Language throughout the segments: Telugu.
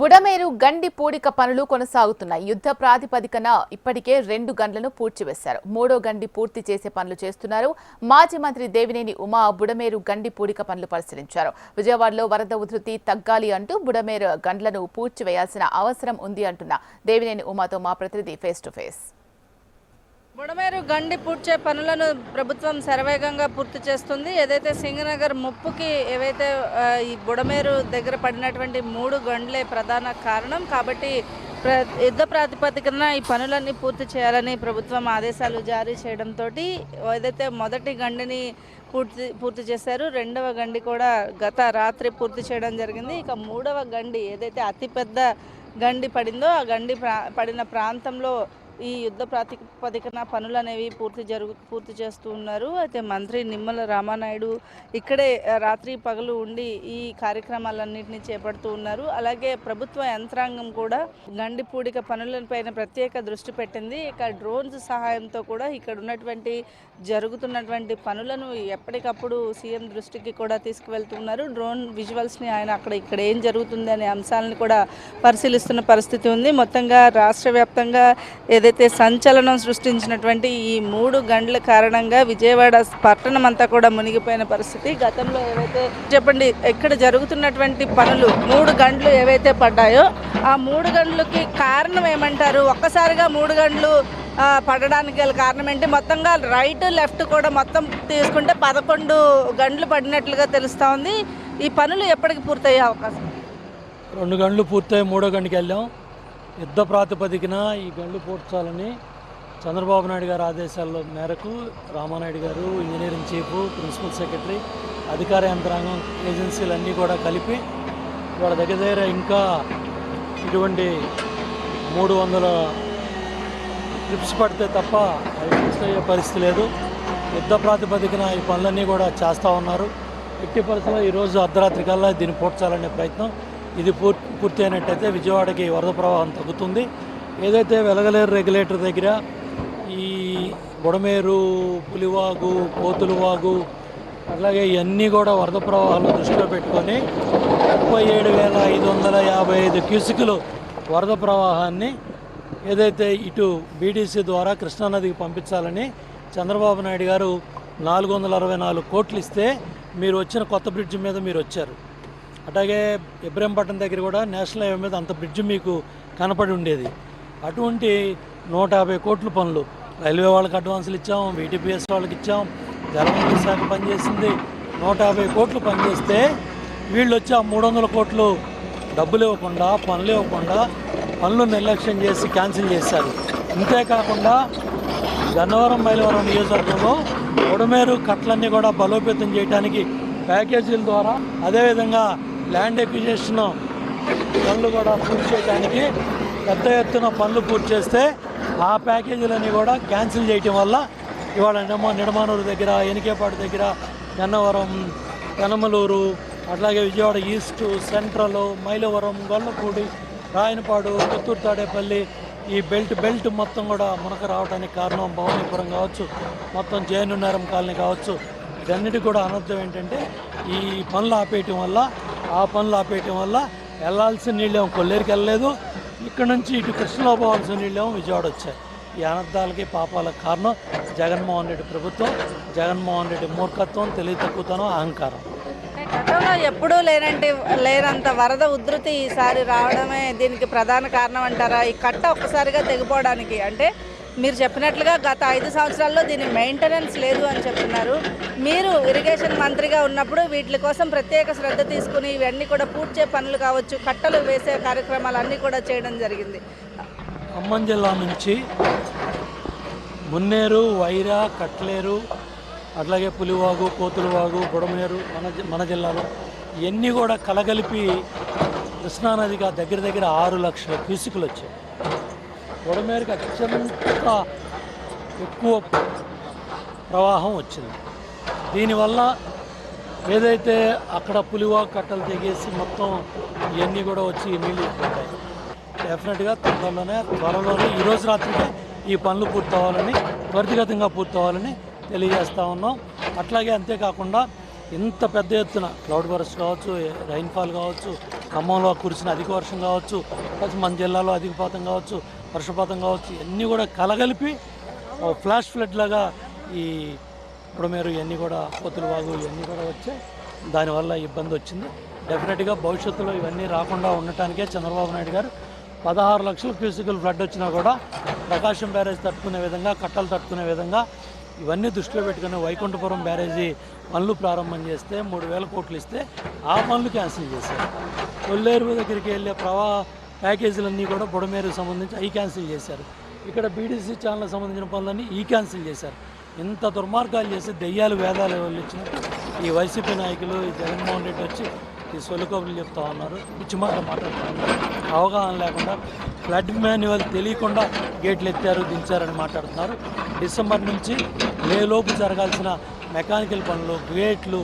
బుడమేరు గండి పూడిక పనులు కొనసాగుతున్నాయి. యుద్ధ ప్రాతిపదికన ఇప్పటికే రెండు గండ్లను పూడ్చివేశారు. మూడో గండి పూర్తి చేసే పనులు చేస్తున్నారు. మాజీ మంత్రి దేవినేని ఉమా బుడమేరు గండి పూడిక పనులు పరిశీలించారు. విజయవాడలో వరద ఉధృతి తగ్గాలి అంటూ బుడమేరు గండ్లను పూడ్చివేయాల్సిన అవసరం ఉంది అంటున్న దేవినేని ఉమాతో మా ప్రతినిధి ఫేస్ టు ఫేస్ బుడమేరు గండి పూడ్చే పనులను ప్రభుత్వం శరవేగంగా పూర్తి చేస్తుంది. ఏదైతే సింగనగర్ ముప్పుకి ఏవైతే ఈ బుడమేరు దగ్గర పడినటువంటి మూడు గండ్లే ప్రధాన కారణం. కాబట్టి ప్ర యుద్ధ ప్రాతిపదికన ఈ పనులన్నీ పూర్తి చేయాలని ప్రభుత్వం ఆదేశాలు జారీ చేయడంతో ఏదైతే మొదటి గండిని పూర్తి పూర్తి చేశారు రెండవ గండి కూడా గత రాత్రి పూర్తి చేయడం జరిగింది. ఇక మూడవ గండి ఏదైతే అతిపెద్ద గండి పడిందో ఆ గండి ప్రా పడిన ప్రాంతంలో ఈ యుద్ధ ప్రాతిపదికన పనులు అనేవి పూర్తి జరుగు పూర్తి చేస్తూ ఉన్నారు. అయితే మంత్రి నిమ్మల రామానాయుడు ఇక్కడే రాత్రి పగలు ఉండి ఈ కార్యక్రమాలన్నింటినీ చేపడుతూ ఉన్నారు. అలాగే ప్రభుత్వ యంత్రాంగం కూడా గండి పూడిక పనులపైన ప్రత్యేక దృష్టి పెట్టింది. ఇక డ్రోన్స్ సహాయంతో కూడా ఇక్కడ ఉన్నటువంటి జరుగుతున్నటువంటి పనులను ఎప్పటికప్పుడు సీఎం దృష్టికి కూడా తీసుకువెళ్తున్నారు డ్రోన్ విజువల్స్ని ఆయన అక్కడ ఇక్కడ ఏం జరుగుతుంది అనే అంశాలను కూడా పరిశీలిస్తున్న పరిస్థితి ఉంది. మొత్తంగా రాష్ట్ర వ్యాప్తంగా ఏదైతే సంచలనం సృష్టించినటువంటి ఈ మూడు గంటల కారణంగా విజయవాడ పట్టణం అంతా కూడా మునిగిపోయిన పరిస్థితి. గతంలో ఏవైతే చెప్పండి ఇక్కడ జరుగుతున్నటువంటి పనులు మూడు గంటలు ఏవైతే పడ్డాయో ఆ మూడు గంటలకి కారణం ఏమంటారు? ఒక్కసారిగా మూడు గంటలు పడడానికి గల కారణం ఏంటి? మొత్తంగా రైట్ లెఫ్ట్ కూడా మొత్తం తీసుకుంటే పదకొండు గంటలు పడినట్లుగా తెలుస్తూ ఉంది. ఈ పనులు ఎప్పటికి పూర్తయ్యే అవకాశం? రెండు గంటలు పూర్తయి మూడో గంటకి వెళ్ళాం. యుద్ధ ప్రాతిపదికన ఈ గళ్ళు పూడ్చాలని చంద్రబాబు నాయుడు గారి ఆదేశాల మేరకు రామానాయుడు గారు ఇంజనీరింగ్ చీఫ్ ప్రిన్సిపల్ సెక్రటరీ అధికార యంత్రాంగం ఏజెన్సీలన్నీ కూడా కలిపి వాళ్ళ దగ్గర దగ్గర ఇంకా ఇటువంటి మూడు వందల ట్రిప్స్ పడితే తప్ప అవి ఫిక్స్ అయ్యే పరిస్థితి లేదు. యుద్ధ ప్రాతిపదికన ఈ పనులన్నీ కూడా చేస్తూ ఉన్నారు. ఎట్టి పరిస్థితుల్లో ఈరోజు అర్ధరాత్రి కల్లా దీన్ని పూడ్చాలనే ప్రయత్నం ఇది పూర్తి పూర్తి అయినట్టయితే విజయవాడకి వరద ప్రవాహం తగ్గుతుంది. ఏదైతే వెలగలేరు రెగ్యులేటర్ దగ్గర ఈ బుడమేరు పులివాగు కోతులవాగు అలాగే ఇవన్నీ కూడా వరద ప్రవాహాలను దృష్టిలో పెట్టుకొని ముప్పై ఏడు వేల ఐదు వందల యాభై ఐదు క్యూసికులు వరద ప్రవాహాన్ని ఏదైతే ఇటు బీడీసీ ద్వారా కృష్ణానదికి పంపించాలని చంద్రబాబు నాయుడు గారు నాలుగు వందల అరవై నాలుగు కోట్లు ఇస్తే మీరు వచ్చిన కొత్త బ్రిడ్జ్ మీద మీరు వచ్చారు. అట్లాగే ఇబ్రహీంపట్నం దగ్గర కూడా నేషనల్ హైవే మీద అంత బ్రిడ్జ్ మీకు కనపడి ఉండేది. అటువంటి నూట యాభై కోట్ల పనులు. రైల్వే వాళ్ళకి అడ్వాన్సులు ఇచ్చాం వీటీపీఎస్ వాళ్ళకి ఇచ్చాం జలవనరుల శాఖ పనిచేసింది నూట యాభై కోట్లు పనిచేస్తే వీళ్ళు వచ్చి ఆ మూడు వందల కోట్లు డబ్బులు ఇవ్వకుండా పనులు ఇవ్వకుండా పనులు నిర్లక్ష్యం చేసి క్యాన్సిల్ చేశారు. ఇంతేకాకుండా గన్నవరం మైలవరం నియోజకవర్గంలో ఉడమేరు కట్లన్నీ కూడా బలోపేతం చేయడానికి ప్యాకేజీల ద్వారా అదేవిధంగా ల్యాండ్ ఎక్విజిషన్ పనులు కూడా పూర్తి చేయడానికి పెద్ద ఎత్తున పనులు పూర్తి చేస్తే ఆ ప్యాకేజీలన్నీ కూడా క్యాన్సిల్ చేయటం వల్ల ఇవాళ నిడమ నిడమానూరు దగ్గర ఎనికేపాడు దగ్గర గన్నవరం కనమలూరు అట్లాగే విజయవాడ ఈస్ట్ సెంట్రల్ మైలవరం గొల్లపూడి రాయనపాడు పుత్తూరు తాడేపల్లి ఈ బెల్ట్ బెల్ట్ మొత్తం కూడా మునక రావడానికి కారణం భవానీపురం కావచ్చు మొత్తం జయనున్నారం కాలనీ కావచ్చు. ఇదన్నిటి కూడా అనర్థం ఏంటంటే ఈ పనులు ఆపేయటం వల్ల ఆ పనులు ఆపేయటం వల్ల వెళ్ళాల్సిన నీళ్ళేమో కొల్లేరుకి వెళ్ళలేదు. ఇక్కడ నుంచి ఇటు కృష్ణలో పోవాల్సిన నీళ్ళేమో విజయవాడ వచ్చాయి. ఈ అనర్థాలకి పాపాలకు కారణం జగన్మోహన్ రెడ్డి ప్రభుత్వం జగన్మోహన్ రెడ్డి మూర్ఖత్వం తెలివి తక్కువతనం అహంకారం. గతంలో ఎప్పుడూ లేనంటే లేనంత వరద ఉధృతి ఈసారి రావడమే దీనికి ప్రధాన కారణం అంటారా? ఈ కట్ట ఒక్కసారిగా తెగిపోవడానికి అంటే మీరు చెప్పినట్లుగా గత ఐదు సంవత్సరాల్లో దీని మెయింటెనెన్స్ లేదు అని చెప్తున్నారు. మీరు ఇరిగేషన్ మంత్రిగా ఉన్నప్పుడు వీటి కోసం ప్రత్యేక శ్రద్ధ తీసుకుని ఇవన్నీ కూడా పూడ్చే పనులు కావచ్చు కట్టలు వేసే కార్యక్రమాలు అన్నీ కూడా చేయడం జరిగింది. ఖమ్మం జిల్లా నుంచి మున్నేరు వైరా కట్లేరు అట్లాగే పులివాగు కోతులవాగు బుడమేరు మన మన జిల్లాలో ఇవన్నీ కూడా కలగలిపి కృష్ణానదిగా దగ్గర దగ్గర ఆరు లక్షల క్యూసికులు వచ్చాయి. కొడమేరుకు అత్యంత ఎక్కువ ప్రవాహం వచ్చింది. దీనివల్ల ఏదైతే అక్కడ పులివా కట్టలు తెగేసి మొత్తం ఇవన్నీ కూడా వచ్చి నీళ్ళు పడ్డాయి డెఫినెట్గా తొందరలోనే త్వరలోనే ఈరోజు రోజు రాత్రికే ఈ పనులు పూర్తవ్వాలని త్వరితగతంగా పూర్తవ్వాలని తెలియజేస్తూ ఉన్నాం. అట్లాగే అంతేకాకుండా ఇంత పెద్ద ఎత్తున క్లౌడ్ బరస్ట్ కావచ్చు రైన్ఫాల్ కావచ్చు ఖమ్మంలో కురిసిన అధిక వర్షం కావచ్చు ప్లస్ మన జిల్లాలో అధికపాతం కావచ్చు వర్షపాతం కావచ్చు ఇవన్నీ కూడా కలగలిపి ఓ ఫ్లాష్ ఫ్లడ్ లాగా ఈ బుడమేరు ఇవన్నీ కూడా కోతులు వాగు ఇవన్నీ కూడా వచ్చాయి దానివల్ల ఇబ్బంది వచ్చింది. డెఫినెట్గా భవిష్యత్తులో ఇవన్నీ రాకుండా ఉండటానికే చంద్రబాబు నాయుడు గారు పదహారు లక్షల క్యూసికల్ ఫ్లడ్ వచ్చినా కూడా ప్రకాశం బ్యారేజ్ తట్టుకునే విధంగా కట్టలు తట్టుకునే విధంగా ఇవన్నీ దృష్టిలో పెట్టుకుని వైకుంఠపురం బ్యారేజీ పనులు ప్రారంభం చేస్తే మూడు వేల కోట్లు ఇస్తే ఆ పనులు క్యాన్సిల్ చేశారు. కొల్లేరు దగ్గరికి వెళ్ళే ప్రవా ప్యాకేజీలన్నీ కూడా బుడమేరుకు సంబంధించి అవి క్యాన్సిల్ చేశారు. ఇక్కడ బీడీసీ ఛానల్ సంబంధించిన పనులన్నీ ఈ క్యాన్సిల్ చేశారు. ఇంత దుర్మార్గాలు చేసి దెయ్యాలు వేదాలు వాళ్ళు ఇచ్చినట్టు ఈ వైసీపీ నాయకులు ఈ జగన్మోహన్ రెడ్డి వచ్చి ఈ సొల్లు చెప్తా ఉన్నారు పిచ్చి మాట్లాడుతున్నారు మాట్లాడుతూ ఉన్నారు. అవగాహన లేకుండా ఫ్లడ్ మాన్యువల్ తెలియకుండా గేట్లు ఎత్తారు దించారని మాట్లాడుతున్నారు. డిసెంబర్ నుంచి మేలోపు జరగాల్సిన మెకానికల్ పనులు గేట్లు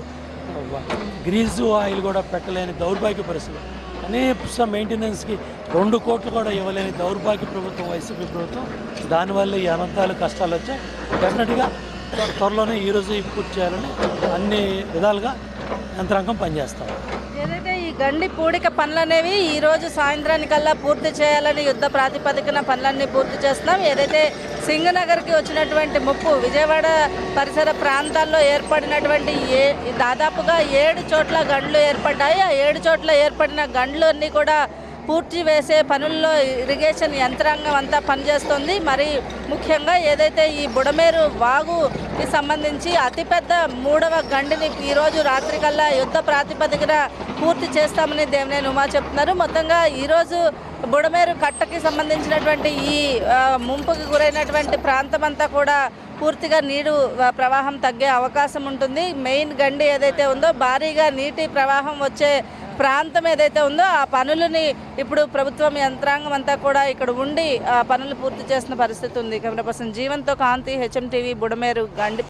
గ్రీజు ఆయిల్ కూడా పెట్టలేని దౌర్భాగ్య పరిస్థితులు. కనీస మెయింటెనెన్స్కి రెండు కోట్లు కూడా ఇవ్వలేని దౌర్భాగ్య ప్రభుత్వం వైసీపీ ప్రభుత్వం. దానివల్ల ఈ అనంతాలు కష్టాలు వచ్చాయి. డెఫినెట్గా త్వరలోనే ఈరోజు ఈ పూర్తి చేయాలని అన్ని విధాలుగా యంత్రాంగం పనిచేస్తాం. ఏదైతే గండి పూడిక పనులు అనేవి సాయంత్రానికల్లా పూర్తి చేయాలని యుద్ధ ప్రాతిపదికన పనులన్నీ పూర్తి చేస్తున్నాం. ఏదైతే సింగనగర్కి వచ్చినటువంటి ముప్పు విజయవాడ పరిసర ప్రాంతాల్లో ఏర్పడినటువంటి ఏ దాదాపుగా ఏడు చోట్ల గండ్లు ఏర్పడ్డాయి. ఆ ఏడు చోట్ల ఏర్పడిన గండ్లు అన్నీ కూడా పూర్తి వేసే పనుల్లో ఇరిగేషన్ యంత్రాంగం అంతా పనిచేస్తుంది. మరి ముఖ్యంగా ఏదైతే ఈ బుడమేరు వాగుకి సంబంధించి అతిపెద్ద మూడవ గండిని ఈరోజు రాత్రికల్లా యుద్ధ ప్రాతిపదికన పూర్తి చేస్తామని దేవినేని ఉమా చెప్తున్నారు. మొత్తంగా ఈరోజు బుడమేరు కట్టకి సంబంధించినటువంటి ఈ ముంపుకు ముంపుకి గురైనటువంటి ప్రాంతం అంతా కూడా పూర్తిగా నీరు ప్రవాహం తగ్గే అవకాశం ఉంటుంది. మెయిన్ గండి ఏదైతే ఉందో భారీగా నీటి ప్రవాహం వచ్చే ప్రాంతం ఏదైతే ఉందో ఆ పనులని ఇప్పుడు ప్రభుత్వం యంత్రాంగం అంతా కూడా ఇక్కడ ఉండి ఆ పనులు పూర్తి చేసిన పరిస్థితి ఉంది. కెమెరా పర్సన్ జీవన్తో కాంతి హెచ్ఎం టీవీ బుడమేరు గండి